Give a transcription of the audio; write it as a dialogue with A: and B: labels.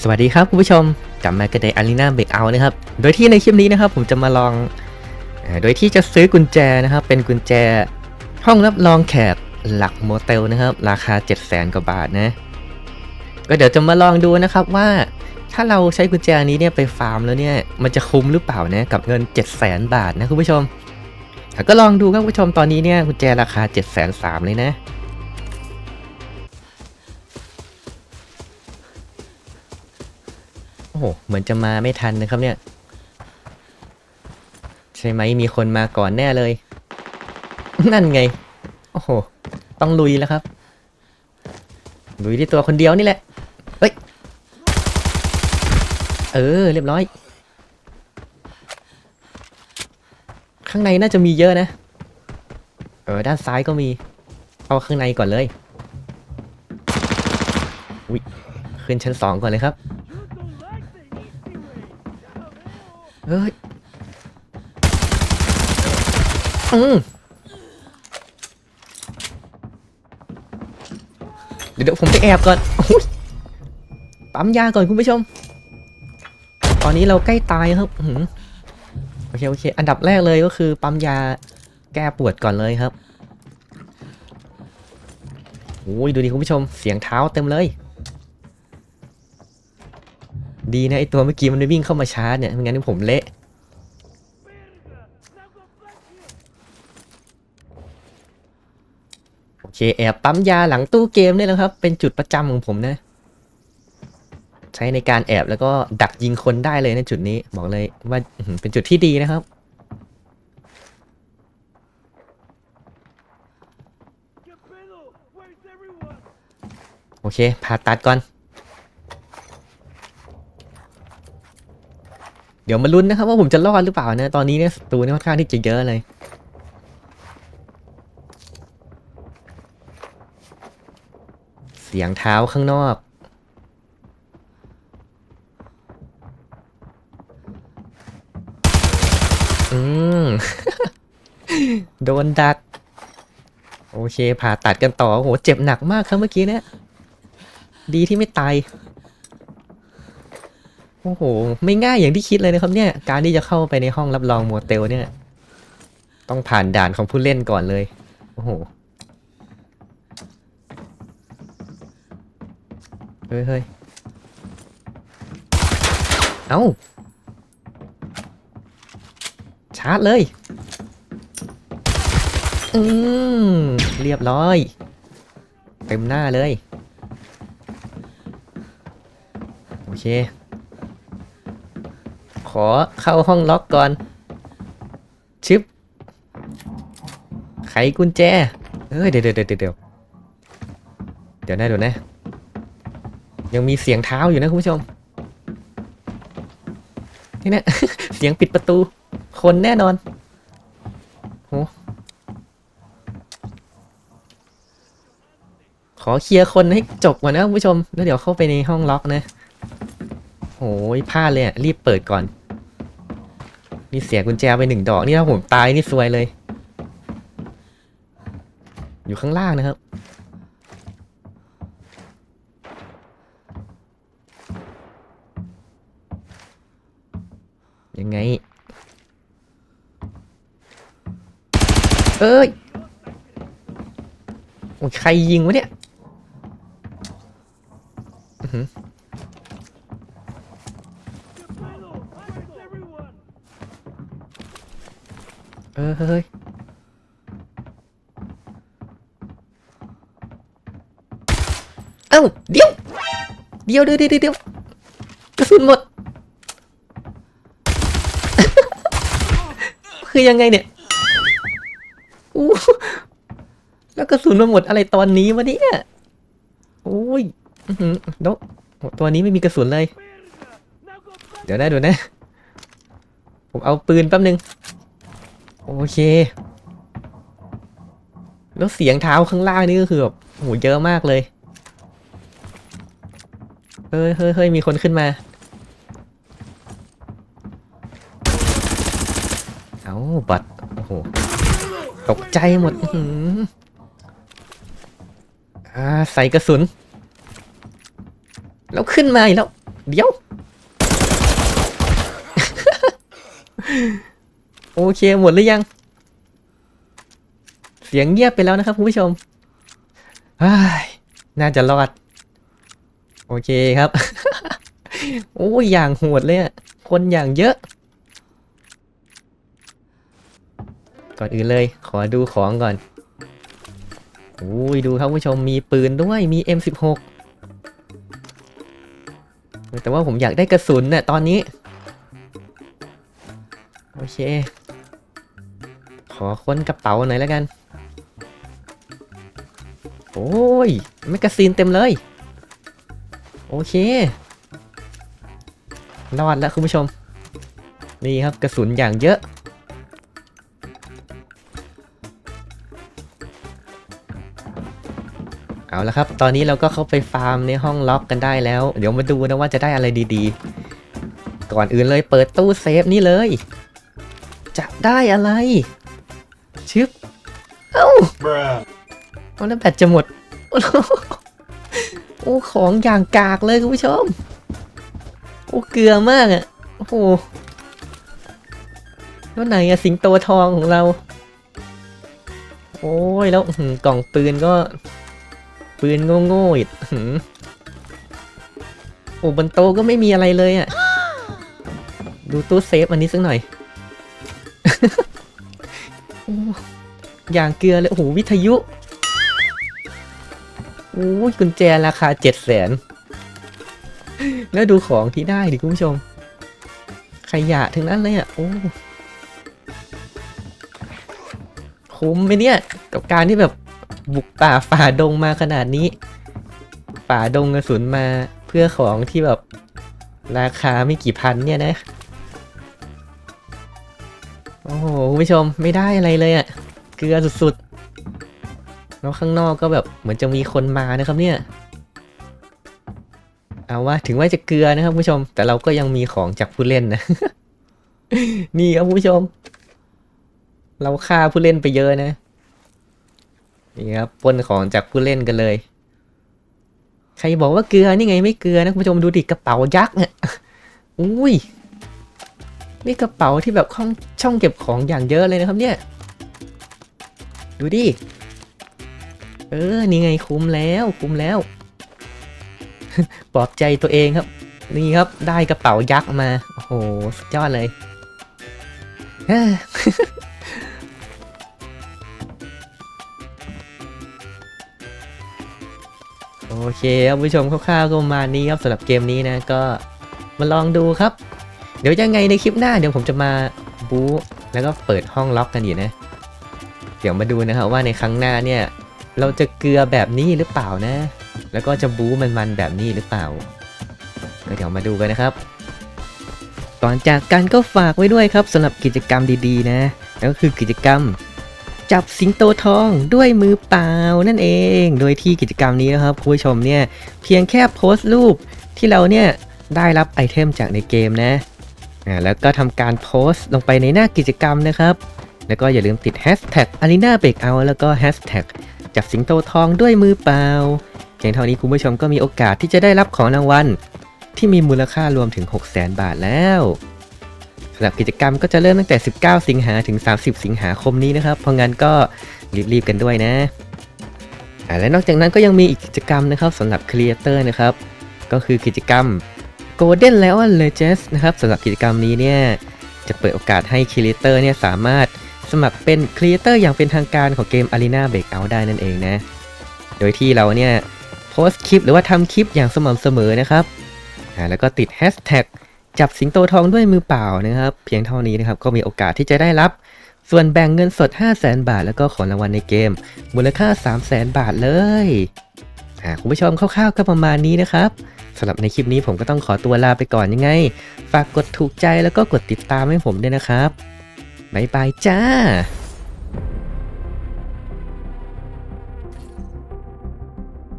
A: สวัสดีครับคุณผู้ชมกลับมากันในอารีนาเบรกเอานะครับ โดยที่ในคลิปนี้นะครับ ผมจะมาลอง โดยที่จะซื้อกุญแจนะครับ เป็นกุญแจห้องรับรองแขกหลักโมเตลนะครับ ราคา 7 0 0 0 0 0 กว่าบาทนะ ก็เดี๋ยวจะมาลองดูนะครับว่าถ้าเราใช้กุญแจนี้เนี่ยไปฟาร์มแล้วเนี่ย มันจะคุ้มหรือเปล่านะกับเงิน 7 0 0 0 0 0 บาทนะคุณผู้ชมก็ลองดูครับคุณผู้ชมตอนนี้เนี่ยกุญแจราคา 7 3 0 0 0เลยนะ หเหมือนจะมาไม่ทันนะครับเนี่ย ใช่ไหมมีคนมาก่อนแน่เลย นั่นไง โอ้โห ต้องลุยแล้วครับ ลุยที่ตัวคนเดียวนี่แหละ เฮ้ย เออ เรียบร้อย ข้างในน่าจะมีเยอะนะ เออ ด้านซ้ายก็มี เอาข้างในก่อนเลย อุ้ยขึ้นชั้นสองก่อนเลยครับ เฮ้ยอืมเดี๋ยวผมไปแอบก่อนปั๊มยาก่อนคุณผู้ชม ตอนนี้เราใกล้ตายครับโอเคโอเค อันดับแรกเลยก็คือ ปั๊มยาแก้ปวดก่อนเลยครับโอ้ยดูดิคุณผู้ชม เสียงเท้าเต็มเลย ดีนะไอตัวเมื่อกี้มันไม่วิ่งเข้ามาชาร์จเนี่ยไม่งั้นผมเละ โอเคแอบปั๊มยาหลังตู้เกมนี่แหละครับ เป็นจุดประจำของผมนะ ใช้ในการแอบแล้วก็ดักยิงคนได้เลยนะจุดนี้ บอกเลยว่าเป็นจุดที่ดีนะครับโอเคผ่าตัดก่อน เดี๋ยวมาลุ้นนะครับว่าผมจะรอดหรือเปล่านะ ตอนนี้เนี่ยศัตรูเนี่ยค่อนข้างที่จะเยอะเลยเสียงเท้าข้างนอก อืม โดนดัก โอเค ผ่าตัดกันต่อโอ้โหเจ็บหนักมากครับเมื่อกี้เนี่ย ดีที่ไม่ตาย โอ้โห ไม่ง่ายอย่างที่คิดเลยนะครับเนี่ย การที่จะเข้าไปในห้องรับรองโมเตลเนี่ย ต้องผ่านด่านของผู้เล่นก่อนเลย โอ้โห เฮ้ยเฮ้ยเอ้า ชาร์จเลย อืม เรียบร้อย เต็มหน้าเลย โอเค ขอเข้าห้องล็อกก่อน ชิป ไขกุญแจ เอ้ย เดี๋ยวเดี๋ยวเดี๋ยวเดี๋ยวเดี๋ยวนะเดี๋ยวนะ ยังมีเสียงเท้าอยู่นะคุณผู้ชม นี่นะ เสียงปิดประตู คนแน่นอนโหขอเคลียร์คนให้จบก่อนนะคุณผู้ชม แล้วเดี๋ยวเข้าไปในห้องล็อกนะ โอ้ยพลาดเลยอะ รีบเปิดก่อน นี่เสียกุญแจไปหนึ่งดอก นี่ถ้าผมตายนี่ซวยเลย อยู่ข้างล่างนะครับ ยังไง เอ้ยโอ้ยใครยิงวะเนี่ยอื้อหือ
B: Geppetto, where's everyone?
A: เออเฮ้ยเอ้าเดี๋ยวเดี๋ยวเดี๋ยวเดี๋ยวเดี๋ยวกระสุนหมด คือยังไงเนี่ยอู้แล้วกระสุนมันหมดอะไรตอนนี้วะเนี่ยโอ้ยอื้อหือโดะตัวนี้ไม่มีกระสุนเลย เดี๋ยวนะเดี๋ยวนะ ผมเอาปืนแป๊บนึง โอเค แล้วเสียงเท้าข้างล่างนี่ก็คือแบบโหเยอะมากเลยเฮ้ยเฮ้ยเฮ้ยมีคนขึ้นมา เอาบัตรโอ้โหตกใจหมดหอ่าใส่กระสุน แล้วขึ้นมาอีกแล้ว เดี๋ยว โอ เคหมดหรือยัง เสียงเงียบไปแล้วนะครับคุณผู้ชมน่าจะรอด โอเคครับ โอ้ยอย่างโหดเลยอะคนอย่างเยอะ ก่อนอื่นเลย ขอดูของก่อนโอ้ยดูครับผู้ชมมีปืนด้วยมี M16 แต่ว่าผมอยากได้กระสุนเนี่ยตอนนี้ โอเค ขอค้นกระเป๋าหน่อยแล้วกัน โอ้ยแมกกาซีนเต็มเลย โอเค รอดแล้วคุณผู้ชม นี่ครับกระสุนอย่างเยอะ เอาละครับ ตอนนี้เราก็เข้าไปฟาร์มในห้องล็อกกันได้แล้ว เดี๋ยวมาดูนะว่าจะได้อะไรดีๆ ก่อนอื่นเลยเปิดตู้เซฟนี่เลย จะได้อะไร ชึบเอ้า
C: Bruh.
A: เอาแล้วแบตจะหมด โอ้ของอย่างกากเลยคุณผู้ชม โอ้เกลือมากอะ โอ้โหแล้วไหนอะสิงโตทองของเรา โอ้ยแล้วอื้อหือกล่องปืนก็ ปืนโง่ๆอีกอื้อหือโอ้บนโตะก็ไม่มีอะไรเลยอะดูตู้เซฟอันนี้สักหน่อยโอย่างเกลือเลย โอ้โห วิทยุโอ้ยกุญแจราคาเจ็ดแสนแล้วดูของที่ได้ดิคุณผู้ชม ขยะถึงนั้นเลยอะ โอ้คุ้มไหมเนี่ย กับการที่แบบบุกป่าฝ่าดงมาขนาดนี้ ฝ่าดงกระสุนมาเพื่อของที่แบบราคาไม่กี่พันเนี่ยนะ โอ้โหคุณผู้ชมไม่ได้อะไรเลยอะ่ะเกลือสุดๆแล้วข้างนอกก็แบบเหมือนจะมีคนมานะครับเนี่ยเอาว่าถึงว่าจะเกลือนะครับคุณผู้ชม แต่เราก็ยังมีของจากผู้เล่นนะ นี่ครับคุณผู้ชม เราฆ่าผู้เล่นไปเยอะนะนี่ครับปนของจากผู้เล่นกันเลย ใครบอกว่าเกลือนี่ไงไม่เกลือนะคุณผู้ชมดูดิกระเป๋ายักษ์เนี่ยอุ้ย นี่กระเป๋าที่แบบช่องช่องเก็บของอย่างเยอะเลยนะครับเนี่ย ดูดิ เออ นี่ไงคุ้มแล้วคุ้มแล้ว ปลอบใจตัวเองครับ นี่ครับได้กระเป๋ายักษ์มา โอ้โห สุดยอดเลยเอ้อโอเคครับผู้ชมคร่าวๆก็ประมาณนี้ครับสำหรับเกมนี้นะก็มาลองดูครับ เดี๋ยวยังไงในคลิปหน้าเดี๋ยวผมจะมาบู๊แล้วก็เปิดห้องล็อกกันอยู่นะ เดี๋ยวมาดูนะครับว่าในครั้งหน้าเนี่ย เราจะเกลือแบบนี้หรือเปล่านะ แล้วก็จะบู๊มันๆแบบนี้หรือเปล่า ก็เดี๋ยวมาดูกันนะครับ ก่อนจากกันก็ฝากไว้ด้วยครับสำหรับกิจกรรมดีๆ นะนั่นก็คือกิจกรรมจับสิงโตทองด้วยมือเปล่านั่นเอง โดยที่กิจกรรมนี้นะครับคุณผู้ชมเนี่ยเพียงแค่โพสต์รูปที่เราเนี่ยได้รับไอเทมจากในเกมนะ อ่าแล้วก็ทำการโพสต์ลงไปในหน้ากิจกรรมนะครับ แล้วก็อย่าลืมติด Hashtag Arena Breakout แล้วก็ Hashtag จับสิงโตทองด้วยมือเปล่าเพียงเท่านี้คุณผู้ชมก็มีโอกาสที่จะได้รับของรางวัลที่มีมูลค่ารวมถึง 600,000บาทแล้วสำหรับกิจกรรมก็จะเริ่มตั้งแต่ 19 สิงหาถึง 30 สิงหาคมนี้นะครับ เพราะงั้นก็รีบๆกันด้วยนะและนอกจากนั้นก็ยังมีอีกกิจกรรมนะครับสำหรับครีเอเตอร์นะครับ ก็คือกิจกรรม Golden Lion Legends นะครับสำหรับกิจกรรมนี้เนี่ยจะเปิดโอกาสให้ครีเอเตอร์เนี่ยสามารถสมัครเป็นครีเอเตอร์อย่างเป็นทางการของเกม Arena Breakout ได้นั่นเองนะ โดยที่เราเนี่ยโพสต์คลิปหรือว่าทำคลิปอย่างสม่ำเสมอนะครับอ่าแล้วก็ติด Hashtag จับสิงโตทองด้วยมือเปล่านะครับ เพียงเท่านี้นะครับก็มีโอกาสที่จะได้รับ ส่วนแบ่งเงินสด 5 0 0แสนบาท แล้วก็ของรางวัลในเกม มูลค่า 3 0 0แสนบาทเลยอ่าคุณผู้ชมคร่าวๆก็ประมาณนี้นะครับ สำหรับในคลิปนี้ผมก็ต้องขอตัวลาไปก่อนยังไง ฝากกดถูกใจแล้วก็กดติดตามให้ผมด้วยนะครับ บ๊ายบายจ้า